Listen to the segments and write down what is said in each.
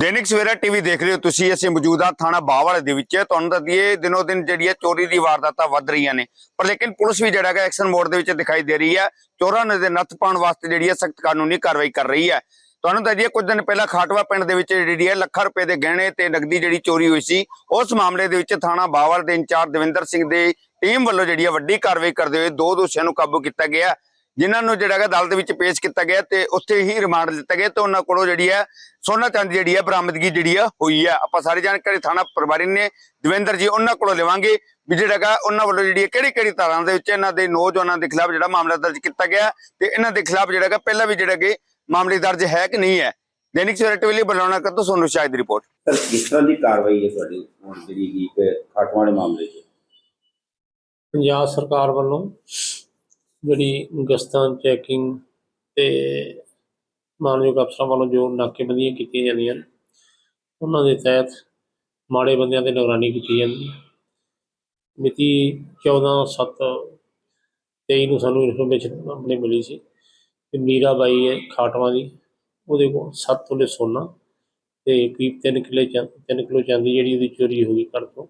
Dainik Savera TV ਦੇਖ ਰਹੇ ਹੋ ਤੁਸੀਂ, ਅਸੀਂ ਮੌਜੂਦਾ ਥਾਣਾ ਬਾਵਲ ਦੇ ਵਿੱਚ। ਤੁਹਾਨੂੰ ਦੱਸ ਦਈਏ, ਦਿਨੋ ਦਿਨ ਜਿਹੜੀ ਹੈ ਚੋਰੀ ਦੀ ਵਾਰਦਾਤਾਂ ਵੱਧ ਰਹੀਆਂ ਨੇ। ਪਰ ਲੇਕਿਨ ਪੁਲਿਸ ਵੀ ਜਿਹੜਾ ਹੈ ਐਕਸ਼ਨ ਮੋਡ ਦੇ ਵਿੱਚ ਦਿਖਾਈ ਦੇ ਰਹੀ ਹੈ। ਚੋਰਾਂ ਨੂੰ ਦੇ ਨੱਥ ਪਾਉਣ ਵਾਸਤੇ ਜਿਹੜੀ ਹੈ ਸਖਤ ਕਾਨੂੰਨੀ ਕਾਰਵਾਈ ਕਰ ਰਹੀ ਹੈ। ਤੁਹਾਨੂੰ ਦੱਸ ਦਈਏ, ਕੁਝ ਦਿਨ ਪਹਿਲਾਂ ਖਾਟਵਾ ਪਿੰਡ ਦੇ ਵਿੱਚ ਜਿਹੜੀ ਹੈ ਲੱਖਾਂ ਰੁਪਏ ਦੇ ਗਹਿਣੇ ਤੇ ਨਕਦੀ ਜਿਹੜੀ ਚੋਰੀ ਹੋਈ ਸੀ, ਉਸ ਮਾਮਲੇ ਦੇ ਵਿੱਚ ਥਾਣਾ ਬਾਵਲ ਦੇ ਇੰਚਾਰਜ ਦਵਿੰਦਰ ਸਿੰਘ ਦੇ ਟੀਮ ਵੱਲੋਂ ਜਿਹੜੀ ਹੈ ਵੱਡੀ ਕਾਰਵਾਈ ਕਰਦੇ ਹੋਏ ਦੋ ਦੋਸ਼ੀਆਂ ਨੂੰ ਕਾਬੂ ਕੀਤਾ ਗਿਆ। ਜਿਨ੍ਹਾਂ ਨੂੰ ਜਿਹੜਾ ਹੈ ਅਦਾਲਤ ਵਿੱਚ ਪੇਸ਼ ਕੀਤਾ ਗਿਆ ਤੇ ਉੱਥੇ ਹੀ ਰਿਮਾਂਡ ਲਿੱਤਾ ਗਿਆ ਤੇ ਉਹਨਾਂ ਕੋਲੋਂ ਜਿਹੜੀ ਹੈ ਸੋਨਾ ਚਾਂਦੀ ਜਿਹੜੀ ਹੈ ਬਰਾਮਦਗੀ ਜਿਹੜੀ ਹੈ ਹੋਈ ਹੈ। ਆਪਾਂ ਸਾਰੀ ਜਾਣਕਾਰੀ ਥਾਣਾ ਪ੍ਰਭਾਰੀ ਨੇ ਦਵਿੰਦਰ ਜੀ ਉਹਨਾਂ ਕੋਲੋਂ ਲਵਾਂਗੇ ਵੀ ਜਿਹੜਾ ਹੈਗਾ ਉਹਨਾਂ ਵੱਲੋਂ ਜਿਹੜੀ ਹੈ ਕਿਹੜੀ ਕਿਹੜੀ ਧਾਰਾਂ ਦੇ ਵਿੱਚ ਇਹਨਾਂ ਦੇ ਨੌਜਵਾਨਾਂ ਦੇ ਖਿਲਾਫ ਜਿਹੜਾ ਮਾਮਲਾ ਦਰਜ ਕੀਤਾ ਗਿਆ ਤੇ ਇਹਨਾਂ ਦੇ ਖਿਲਾਫ ਜਿਹੜਾ ਹੈਗਾ ਪਹਿਲਾਂ ਵੀ ਜਿਹੜਾ ਕਿ ਮਾਮਲੇ ਦਰਜ ਹੈ ਕਿ ਨਹੀਂ ਹੈ। ਦੈਨਿਕ ਸਵੇਰਾ ਟੀਵੀ ਲਈ ਬੁਲਾਉਣਾ ਕਰ ਤੋਂ ਸੋਨੂੰ ਸ਼ਾਇਦ ਰਿਪੋਰਟ। ਸਰ ਕਿਸ ਤਰ੍ਹਾਂ ਦੀ ਕਾਰਵਾਈ ਹੈ ਤੁਹਾਡੀ ਹੁਣ ਜਿਹੜੀ ਕਿ ਇੱਕ ਖਾਟਵਾਂ ਵਾਲੇ ਮਾਮਲੇ 'ਚ? ਪੰਜਾਬ ਸਰਕਾਰ ਵੱਲੋਂ ਜਿਹੜੀ ਗਸਤਾਂ ਚੈਕਿੰਗ ਤੇ ਮਾਨਯੋਗ ਅਫਸਰਾਂ ਵੱਲੋਂ ਜੋ ਨਾਕੇਬੰਦੀਆਂ ਕੀਤੀਆਂ ਜਾਂਦੀਆਂ ਨੇ, ਉਹਨਾਂ ਦੇ ਤਹਿਤ ਮਾੜੇ ਬੰਦਿਆਂ ਤੇ ਨਿਗਰਾਨੀ ਕੀਤੀ ਜਾਂਦੀ ਹੈ। ਮਿਤੀ 14/7/23 ਨੂੰ ਸਾਨੂੰ ਇਨਫੋਰਮੇਸ਼ਨ ਆਪਣੀ ਮਿਲੀ ਸੀ ਕਿ ਮੀਰਾ ਬਾਈ ਹੈ ਖਾਟਵਾ ਦੀ, ਉਹਦੇ ਕੋਲ 7 ਤੋਲੇ ਸੋਨਾ ਤੇ ਕਰੀਬ 3 ਕਿਲੇ ਚਾ 3 ਕਿਲੋ ਚਾਂਦੀ ਜਿਹੜੀ ਉਹਦੀ ਚੋਰੀ ਹੋ ਗਈ ਘਰ ਤੋਂ।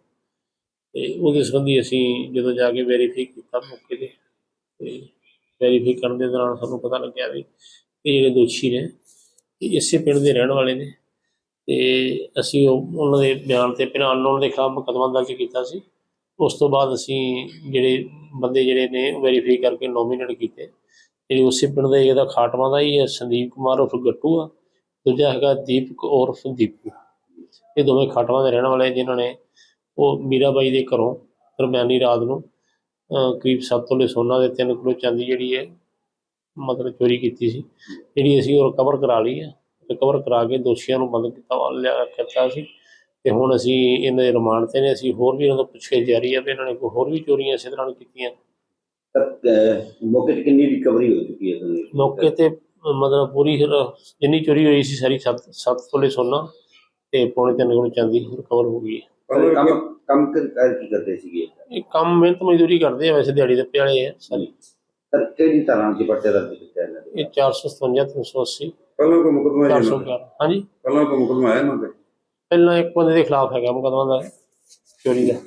ਤੇ ਉਹਦੇ ਸੰਬੰਧੀ ਅਸੀਂ ਜਦੋਂ ਜਾ ਕੇ ਵੈਰੀਫਾਈ ਕੀਤਾ ਮੌਕੇ ਤੇ ਵੈਰੀਫਾਈ ਕਰਨ ਦੇ ਦੌਰਾਨ ਸਾਨੂੰ ਪਤਾ ਲੱਗਿਆ ਵੀ ਇਹ ਜਿਹੜੇ ਦੋਸ਼ੀ ਨੇ, ਇਹ ਇਸੇ ਪਿੰਡ ਦੇ ਰਹਿਣ ਵਾਲੇ ਨੇ। ਤੇ ਅਸੀਂ ਉਹ- ਉਹਨਾਂ ਦੇ ਬਿਆਨ ਤੇ ਪਹਿਲਾਂ ਅਨਨੋਨ ਦੇ ਖਿਲਾਫ ਮੁਕੱਦਮਾ ਦਰਜ ਕੀਤਾ ਸੀ। ਉਸ ਤੋਂ ਬਾਅਦ ਅਸੀਂ ਜਿਹੜੇ ਬੰਦੇ ਜਿਹੜੇ ਨੇ ਵੈਰੀਫਾਈ ਕਰਕੇ ਨੋਮੀਨੇਟ ਕੀਤੇ। ਜਿਹੜੇ ਉਸੇ ਪਿੰਡ ਦੇ ਇਹਦਾ ਖਾਟਵਾ ਦਾ ਹੀ ਹੈ, ਸੰਦੀਪ ਕੁਮਾਰ ਉਰਫ ਗੱਟੂ ਆ, ਦੂਜਾ ਹੈਗਾ ਦੀਪਕ ਉਰਫ ਦੀਪੂ ਇਹ ਦੋਵੇਂ ਖਾਟਵਾਂ ਦੇ ਰਹਿਣ ਵਾਲੇ ਜਿਨ੍ਹਾਂ ਨੇ ਉਹ ਮੀਰਾਬਾਈ ਦੇ ਘਰੋਂ, ਦਰਮਿਆਨੀ ਰਾਤ ਨੂੰ ਕਰੀਬ 7 ਤੋਲੇ ਸੋਨਾ ਦੇ 3 ਕਿਲੋ ਚਾਂਦੀ ਜਿਹੜੀ ਹੈ ਮਤਲਬ ਚੋਰੀ ਕੀਤੀ ਸੀ। ਜਿਹੜੀ ਅਸੀਂ ਉਹ ਰਿਕਵਰ ਕਰਾ ਲਈ ਹੈ। ਰਿਕਵਰ ਕਰਾ ਕੇ ਦੋਸ਼ੀਆਂ ਨੂੰ ਬੰਦ ਕੀਤਾ ਲਿਆ ਕੀਤਾ ਸੀ। ਤੇ ਹੁਣ ਅਸੀਂ ਇਹਨਾਂ ਦੇ ਰਿਮਾਂਡ ਤੇ ਨੇ। ਅਸੀਂ ਹੋਰ ਵੀ ਇਹਨਾਂ ਤੋਂ ਪੁੱਛੇ ਜਾਰੀ ਹੈ ਵੀ ਇਹਨਾਂ ਨੇ ਕੋਈ ਹੋਰ ਵੀ ਚੋਰੀਆਂ ਇਸੇ ਤਰ੍ਹਾਂ ਕੀਤੀਆਂ। ਮੌਕੇ 'ਤੇ ਕਿੰਨੀ ਰਿਕਵਰੀ ਹੋ ਚੁੱਕੀ ਹੈ ਤੁਹਾਨੂੰ ਮੌਕੇ ਤੇ ਮਤਲਬ ਪੂਰੀ ਜਿੰਨੀ ਚੋਰੀ ਹੋਈ ਸੀ ਸਾਰੀ 7 7 ਤੋਲੇ ਸੋਨਾ ਤੇ ਪੌਣੇ 3 ਕਿਲੋ ਚਾਂਦੀ ਰਿਕਵਰ ਹੋ ਗਈ ਹੈ। ਕੰਮ ਕੰਮ ਕਰ ਕਰ ਕੀ ਕਰਦੇ ਸੀਗੇ? ਇਹ ਕੰਮ ਮਿਹਨਤ ਮਜ਼ਦੂਰੀ ਕਰਦੇ ਆ ਵੈਸੇ ਦਿਹਾੜੀ ਦੇ ਵਾਲੇ ਆ। ਸਾਰੇ ਸਰ ਕਿਹੜੀ ਤਰ੍ਹਾਂ ਦੀ ਪਰਚੇ ਦਰਜ ਕੀਤਾ ਇਹਨਾਂ ਦੇ? ਇਹ 457 380 ਪਹਿਲਾਂ ਕੋਈ ਮੁਕਦਮਾ ਹੈ 411 ਹਾਂਜੀ। ਪਹਿਲਾਂ ਕੋਈ ਮੁਕਦਮਾ ਹੈ ਇਹਨਾਂ ਤੇ? ਪਹਿਲਾਂ ਇੱਕ ਬੰਦੇ ਦੇ ਖਿਲਾਫ ਹੈਗਾ ਮੁਕਦਮਾ ਦਾ ਚੋਰੀ ਦਾ।